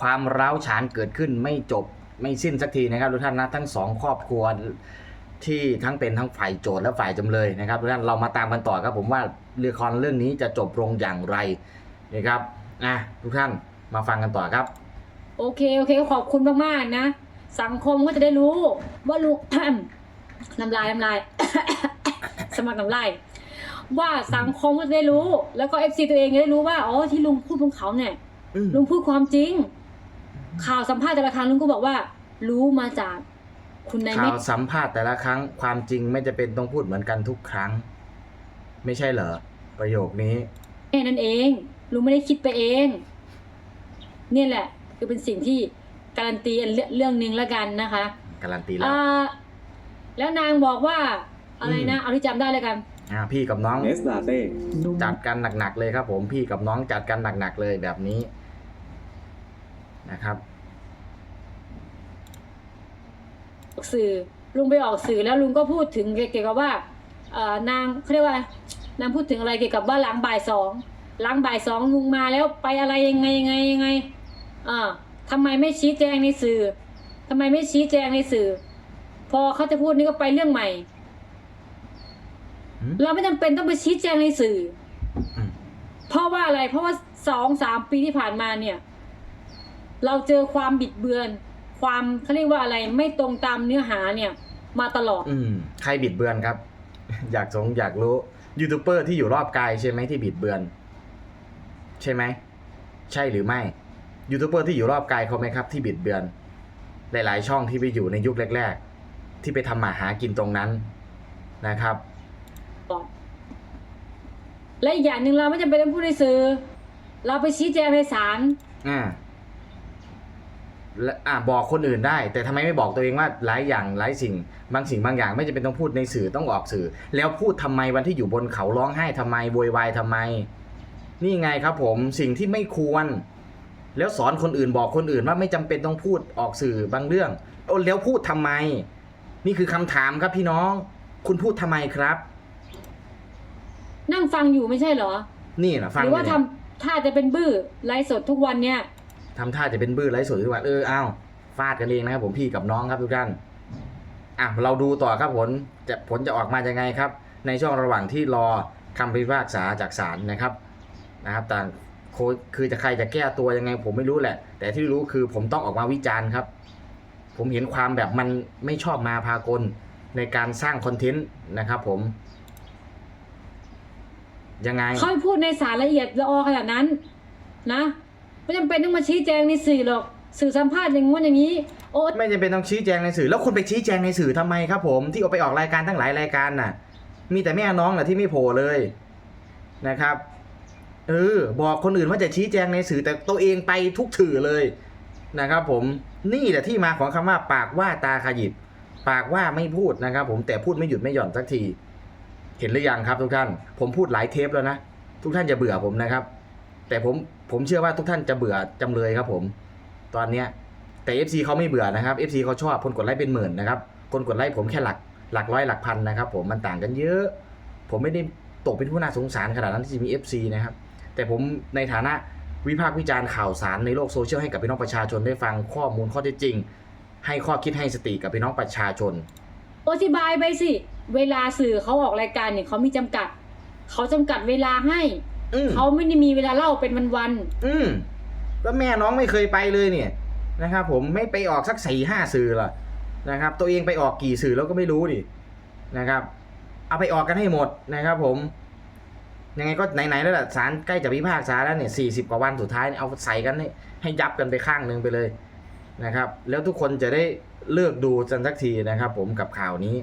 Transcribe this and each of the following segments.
ความร้าวฉานเกิดขึ้นไม่จบไม่สิ้นสักทีนะครับทุกท่านนะทั้งสองครอบครัวที่ทั้งเป็นทั้งฝ่ายโจทย์และฝ่ายจำเลยนะครับทุกท่านเรามาตามกันต่อครับผมว่าละครเรื่องนี้จะจบลงอย่างไรนะครับอะทุกท่านมาฟังกันต่อครับ โอเคโอเคขอบคุณมากๆนะ สังคมก็จะได้รู้ว่าลุงน้ำลายน้ำลาย สมัครน้ำลายว่าสังคมก็จะได้รู้ แล้วก็เอฟซีตัวเองจะได้รู้ว่าอ๋อที่ลุงพูดบนเขาเนี่ยอืมลุงพูดความจริง ข่าวสัมภาษณ์แต่ละครั้งลุงก็บอกว่า รู้มาจากคุณนายข่าแม่วสัมภาษณ์แต่ละครั้งความจริงไม่จะเป็นต้องพูดเหมือนกันทุกครั้ง ไม่ใช่เหรอ ประโยคนี้นั่นเองลุงไม่ได้คิดไปเอง เนี่ยแหละ คือเป็นสิ่งที่การันตีอันเรื่องเรื่องหนึ่งแล้วกันนะคะการันตีแล้ว อ่าแล้วนางบอกว่า อะไรนะ เอาที่จำได้เลยกัน อ่าพี่กับน้อง เนสลาเต้ จัดกันหนักๆเลยครับผมพี่กับน้องจัดกันหนักๆเลยแบบนี้นะครับ สื่อลุงไปออกสื่อแล้วลุงก็พูดถึงเกี่ยวกับว่าเอ่อนางเขาเรียกว่านางพูดถึงอะไรเกี่ยวกับว่าหลังบ่ายสองหลังบ่ายสองลุงมาแล้วไปอะไรยังไงยังไงยังไงอ่าทำไมไม่ชี้แจงในสื่อทำไมไม่ชี้แจงในสื่อ พอเขาจะพูดนี่ก็ไปเรื่องใหม่หืมเราไม่จำเป็นต้องไปชี้แจงในสื่ออืมเพราะว่าอะไร เพราะว่าสองสามปีที่ผ่านมาเนี่ย เราเจอความบิดเบือน ความเขาเรียกว่าอะไรไม่ตรงตามเนื้อหาเนี่ย มาตลอด อืมใครบิดเบือนครับ อยากสงอยากรู้ยูทูบเบอร์ที่อยู่รอบกายใช่ไหมที่บิดเบือน ใช่ไหมใช่หรือไม่ยูทูบเบอร์ที่อยู่รอบกายเขาไหมครับที่บิดเบือน หลาย ๆ ช่องที่ไปอยู่ในยุคแรก ๆ ที่ไปทำมาหากินตรงนั้นนะครับ และอีกอย่างหนึ่งเราไม่จำเป็นต้องพูดในสื่อเราไปชี้แจงในศาลอ่า และอ่าบอกคนอื่นได้ แต่ทำไมไม่บอกตัวเองว่าหลายอย่างหลายสิ่ง บางสิ่งบางอย่างไม่จำเป็นต้องพูดในสื่อต้องออกสื่อ แล้วพูดทำไมวันที่อยู่บนเขาร้องไห้ทำไมโวยวายทำไม นี่ไงครับผมสิ่งที่ไม่ควร แล้วสอนคนอื่นบอกคนอื่นว่าไม่จำเป็นต้องพูดออกสื่อบางเรื่องโอ้แล้วพูดทำไม นี่คือคำถามครับพี่น้อง คุณพูดทำไมครับ นั่งฟังอยู่ไม่ใช่เหรอ นี่นะฟังหรือว่าอยู่ทำเนี่ยถ้าจะเป็นบื้อไลฟ์สดทุกวันเนี่ย ทำท่าจะเป็นบื้อไร้สดทุกวันเอออ้าวฟาดกันเองนะครับผมพี่กับน้องครับทุกท่านอะเราดูต่อครับผลจะผลจะออกมายังไงครับ ในช่วงระหว่างที่รอคำพิพากษาจากศาลนะครับนะครับต่างคือจะใครจะแก้ตัวยังไง ผมไม่รู้แหละ แต่ที่รู้คือผมต้องออกมาวิจารณ์ครับ ผมเห็นความแบบมันไม่ชอบมาพากลในการสร้างคอนเทนต์นะครับ ผม ยังไงเขาให้พูดในสารละเอียดละออขนาดนั้น นะ ไม่จำเป็นต้องมาชี้แจงในสื่อหรอก สื่อสัมภาษณ์อย่างงู้นอย่างนี้ โอ๊ตไม่จำเป็นต้องชี้แจงในสื่อ แล้วคุณไปชี้แจงในสื่อทำไมครับผมที่เอาไปออกรายการตั้งหลายรายการน่ะ มีแต่แม่น้องแหละที่ไม่โผล่เลยนะครับ เออ บอกคนอื่นว่าจะชี้แจงในสื่อแต่ตัวเองไปทุกสื่อเลยนะครับ ผมนี่แหละที่มาของคำว่า ปากว่าตาขยิบ ปากว่าไม่พูดนะครับ ผมแต่พูดไม่หยุดไม่หย่อนสักที เห็นหรือยังครับทุกท่าน ผมพูดหลายเทปแล้วนะ ทุกท่านอย่าเบื่อผมนะครับ แต่ผมผมเชื่อว่าทุกท่านจะเบื่อจำเลยครับผม ตอนเนี้ยแต่ FC เขาไม่เบื่อนะครับ FC เขาชอบคนกดไลค์เป็นหมื่นนะครับคนกดไลค์ผมแค่หลักหลักร้อยหลักพันนะครับผมมันต่างกันเยอะ ผมไม่ได้ตกเป็นผู้น่าสงสารขนาดนั้นที่จะมี FC นะครับแต่ผมในฐานะวิพากษ์วิจารณ์ข่าวสารในโลกโซเชียลให้กับพี่น้องประชาชนได้ฟังข้อมูลข้อเท็จจริง ให้ข้อคิดให้สติกับพี่น้องประชาชน อธิบายไปสิ เวลาสื่อเขาออกรายการเนี่ยเขามีจำกัด เขาจำกัดเวลาให้ อืมเขาไม่ได้มีเวลาเล่าเป็นวันอืมแล้วแม่น้องไม่เคยไปเลยเนี่ยนะครับ ผมไม่ไปออกสักสี่ห้าสื่อละนะครับ ตัวเองไปออกกี่สื่อแล้วก็ไม่รู้ดินะครับ เอาไปออกกันให้หมดนะครับ ผม ยังไงก็ไหนๆแล้วล่ะศาลใกล้จะพิพากษาแล้วเนี่ยสี่สิบกว่าวันสุดท้ายเนี่ยเอาใส่กันให้ให้ยับกันไปข้างหนึ่งไปเลยนะครับ แล้วทุกคนจะได้เลิกดูกันสักทีนะครับ ผมกับข่าวนี้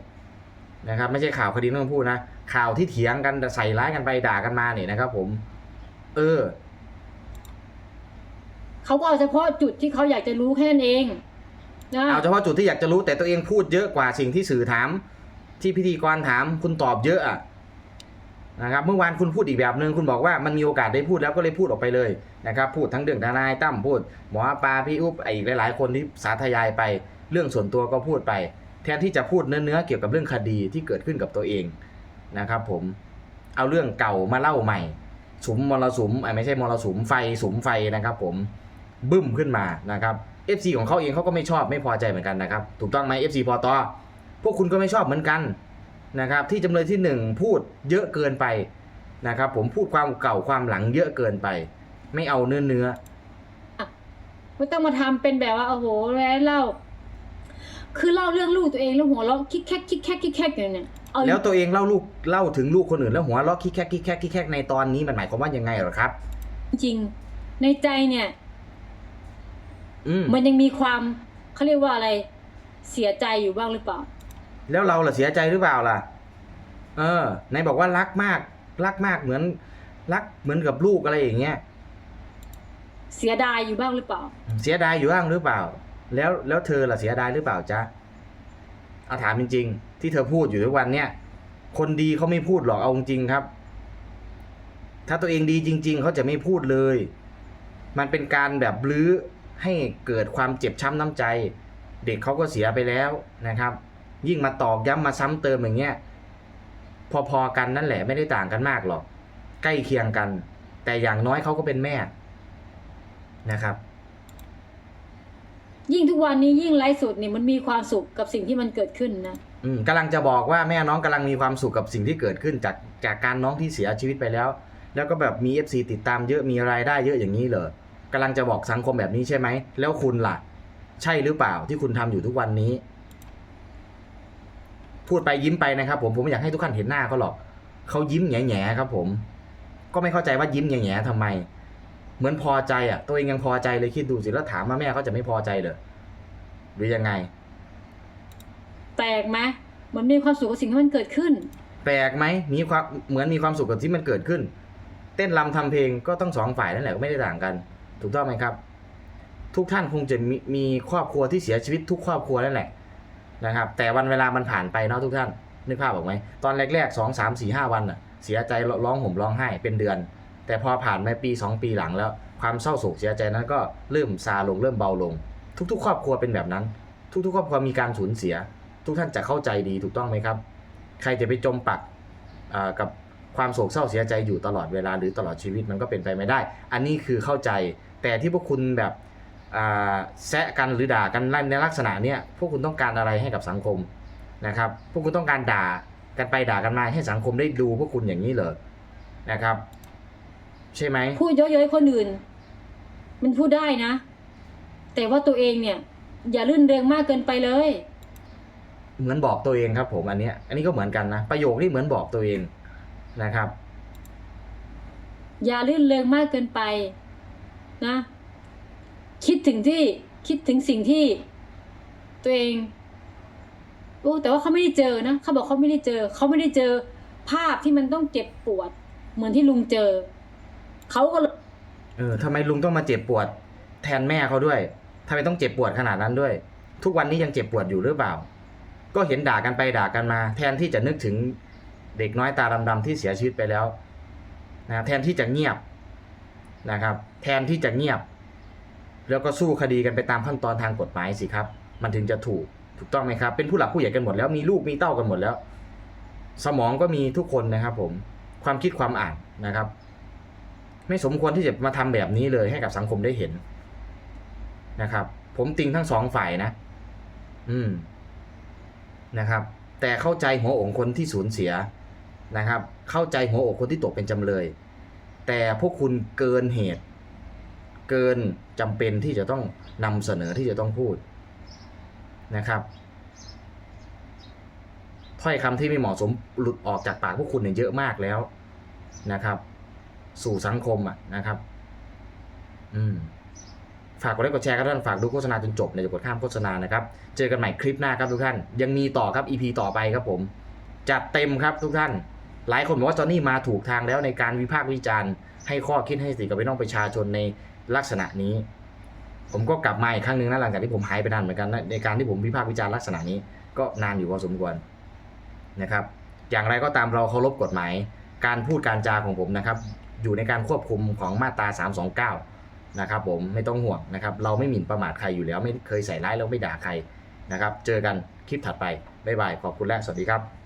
นะครับไม่ใช่ข่าวคดีน้องชมพู่นะข่าวที่เถียงกันใส่ร้ายกันไปด่ากันมาเนี่ยนะครับ ผม เออๆเขาก็เอาเฉพาะจุดที่เขาอยากจะรู้แค่นั้นเองนะเอาเฉพาะจุดที่อยากจะรู้แต่ตัวเองพูดเยอะกว่าสิ่งที่สื่อถาม ที่พิธีกรถามคุณตอบเยอะอะนะครับเมื่อวานคุณพูดอีกแบบหนึ่งคุณบอกว่ามันมีโอกาสได้พูดแล้วก็เลยพูดออกไปเลยนะครับ พูดทั้งเรื่องทนายตั้มพูดหมอปลาพี่อุ๊บอีกหลาย ๆ คนที่สาธยายไป เรื่องส่วนตัวก็พูดไป แทนที่จะพูดเนื้อๆเกี่ยวกับเรื่องคดีที่เกิดขึ้นกับตัวเองนะครับ ผมเอาเรื่องเก่ามาเล่าใหม่สุมมรสุมไม่ใช่มรสุมไฟสุมไฟนะครับ ผมบึ้มขึ้นมานะครับ FC ของเขาเองเขาก็ไม่ชอบไม่พอใจเหมือนกันนะครับ ถูกต้องไหม FC พอตอพวกคุณก็ไม่ชอบเหมือนกันนะครับ ที่จำเลยที่หนึ่งพูดเยอะเกินไปนะครับ ผมพูดความเก่าความหลังเยอะเกินไป ไม่เอาเนื้อเนื้อไม่ต้องมาทำเป็นแบบว่าโอ้โหแล้วเล่า คือเล่าเรื่องลูกตัวเองแล้วหัวเราะคิกแคกคิกแคกคิกแคกอยู่เนี่ยเอาแล้วตัวเองเล่าลูกเล่าถึงลูกคนอื่นแล้วหัวเราะคิกแคกคิกแคกคิกแคกในตอนนี้มันหมายความว่ายังไงเหรอครับ จริงๆในใจเนี่ยอืมมันยังมีความเขาเรียกว่าอะไรเสียใจอยู่บ้างหรือเปล่า แล้วเราล่ะเสียใจหรือเปล่าล่ะ เออไหนบอกว่ารักมาก รักมากเหมือน รักเหมือนกับลูกอะไรอย่างเงี้ยเสียดายอยู่บ้างหรือเปล่า เสียดายอยู่บ้างหรือเปล่า แล้วแล้วเธอล่ะเสียดายหรือเปล่าจ๊ะเอาถามจริง ๆ ที่เธอพูดอยู่ทุกวันเนี่ย คนดีเขาไม่พูดหรอกเอาจริงครับ ถ้าตัวเองดีจริง ๆเขาจะไม่พูดเลย มันเป็นการแบบลื้อให้เกิดความเจ็บช้ำน้ำใจ เด็กเขาก็เสียไปแล้วนะครับ ยิ่งมาตอกย้ำมาซ้ำเติมอย่างเงี้ยพอๆกันนั่นแหละไม่ได้ต่างกันมากหรอก ใกล้เคียงกัน แต่อย่างน้อยเขาก็เป็นแม่นะครับ ยิ่งทุกวันนี้ยิ่งไลฟ์สดนี่มันมีความสุขกับสิ่งที่มันเกิดขึ้นนะ อืมกำลังจะบอกว่าแม่น้องกำลังมีความสุขกับสิ่งที่เกิดขึ้นจากจากการน้องที่เสียชีวิตไปแล้ว แล้วก็แบบมี FC ติดตามเยอะมีรายได้เยอะอย่างนี้เหรอกำลังจะบอกสังคมแบบนี้ใช่ไหม แล้วคุณล่ะ ใช่หรือเปล่าที่คุณทำอยู่ทุกวันนี้ พูดไปยิ้มไปนะครับ ผมผมไม่อยากให้ทุกท่านเห็นหน้าเขาหรอกเขายิ้มแง่ๆครับ ผม ก็ไม่เข้าใจว่ายิ้มแง่ๆทำไม เหมือนพอใจอะ ตัวเองยังพอใจเลยคิดดูสิแล้วถามว่าแม่เขาจะไม่พอใจเหรอหรือยังไง แปลกไหมมันมีความสุขกับสิ่งที่มันเกิดขึ้น แปลกไหมมีความเหมือนมีความสุขกับที่มันเกิดขึ้น เต้นรำทำเพลงก็ต้องสองฝ่ายนั่นแหละก็ไม่ได้ต่างกัน ถูกต้องไหมครับ ทุกท่านคงจะมีมีครอบครัวที่เสียชีวิตทุกครอบครัวนั่นแหละนะครับ แต่วันเวลามันผ่านไปเนาะทุกท่านนึกภาพออกไหมตอนแรกๆสองสามสี่ห้าวันน่ะ เสียใจร้องห่มร้องไห้เป็นเดือน แต่พอผ่านมาปีสองปีหลังแล้ว ความเศร้าโศกเสียใจนั้นก็เริ่มซาลงเริ่มเบาลง ทุกๆ ครอบครัวเป็นแบบนั้น ทุกๆ ครอบครัวมีการสูญเสีย ทุกท่านจะเข้าใจดีถูกต้องไหมครับ ใครจะไปจมปักกับความโศกเศร้าเสียใจอยู่ตลอดเวลาหรือตลอดชีวิตมันก็เป็นไปไม่ได้ อันนี้คือเข้าใจแต่ที่พวกคุณแบบแซะกันหรือด่ากันในลักษณะเนี้ยพวกคุณต้องการอะไรให้กับสังคมนะครับ พวกคุณต้องการด่ากันไปด่ากันมาให้สังคมได้ดูพวกคุณอย่างนี้เหรอนะครับ ใช่ไหมพูดเยอะๆให้คนอื่น มันพูดได้นะ แต่ว่าตัวเองเนี่ย อย่าลื่นเริงมากเกินไปเลย เหมือนบอกตัวเองครับ ผมอันเนี้ย อันนี้ก็เหมือนกันนะประโยคนี้เหมือนบอกตัวเองนะครับ อย่าลื่นเริงมากเกินไป นะ คิดถึงที่คิดถึงสิ่งที่ตัวเองโอ้แต่ว่าเขาไม่ได้เจอนะเขาบอกเขาไม่ได้เจอ เขาไม่ได้เจอภาพที่มันต้องเจ็บปวด เหมือนที่ลุงเจอ เขาก็เลยเออทำไมลุงต้องมาเจ็บปวด แทนแม่เขาด้วยทำไมต้องเจ็บปวดขนาดนั้นด้วย ทุกวันนี้ยังเจ็บปวดอยู่หรือเปล่า ก็เห็นด่ากันไปด่ากันมา แทนที่จะนึกถึงเด็กน้อยตาดำๆที่เสียชีวิตไปแล้วนะครับแทนที่จะเงียบนะครับ แทนที่จะเงียบ แล้วก็สู้คดีกันไปตามขั้นตอนทางกฎหมายสิครับ มันถึงจะถูกถูกต้องไหมครับ เป็นผู้หลักผู้ใหญ่กันหมดแล้วมีลูกมีเต้ากันหมดแล้ว สมองก็มีทุกคนนะครับ ผมความคิดความอ่านนะครับ ไม่สมควรที่จะมาทำแบบนี้เลยให้กับสังคมได้เห็นนะครับ ผมติงทั้งสองฝ่ายนะ อืมนะครับ แต่เข้าใจหัวอกคนที่สูญเสียนะครับ เข้าใจหัวอกคนที่ตกเป็นจำเลย แต่พวกคุณเกินเหตุ เกินจำเป็นที่จะต้องนำเสนอที่จะต้องพูดนะครับถ้อยคำที่ไม่เหมาะสมหลุดออกจากปากพวกคุณเนี่ยเยอะมากแล้วนะครับ สู่สังคมอะนะครับ อืมฝากกดไลค์กดแชร์ครับท่านฝากดูโฆษณาจนจบเนี่ยจะกดข้ามโฆษณานะครับ เจอกันใหม่คลิปหน้าครับทุกท่าน ยังมีต่อครับ EP ต่อไปครับผมจัดเต็มครับทุกท่าน หลายคนบอกว่าจอห์นนี่มาถูกทางแล้วในการวิพากษ์วิจารณ์ให้ข้อคิดให้สติกับพี่น้องประชาชนในลักษณะนี้ ผมก็กลับมาอีกครั้งหนึ่งนะหลังจากที่ผมหายไปนานเหมือนกันนะในการที่ผมวิพากษ์วิจารณ์ลักษณะนี้ ก็นานอยู่พอสมควรนะครับ อย่างไรก็ตามเราเคารพกฎหมาย การพูดการจาของผมนะครับ อยู่ในการควบคุมของมาตรา 329 นะครับผมไม่ต้องห่วงนะครับ เราไม่หมิ่นประมาทใครอยู่แล้ว ไม่เคยใส่ร้ายแล้วไม่ด่าใครนะครับ เจอกันคลิปถัดไปบ๊ายบายขอบคุณและสวัสดีครับ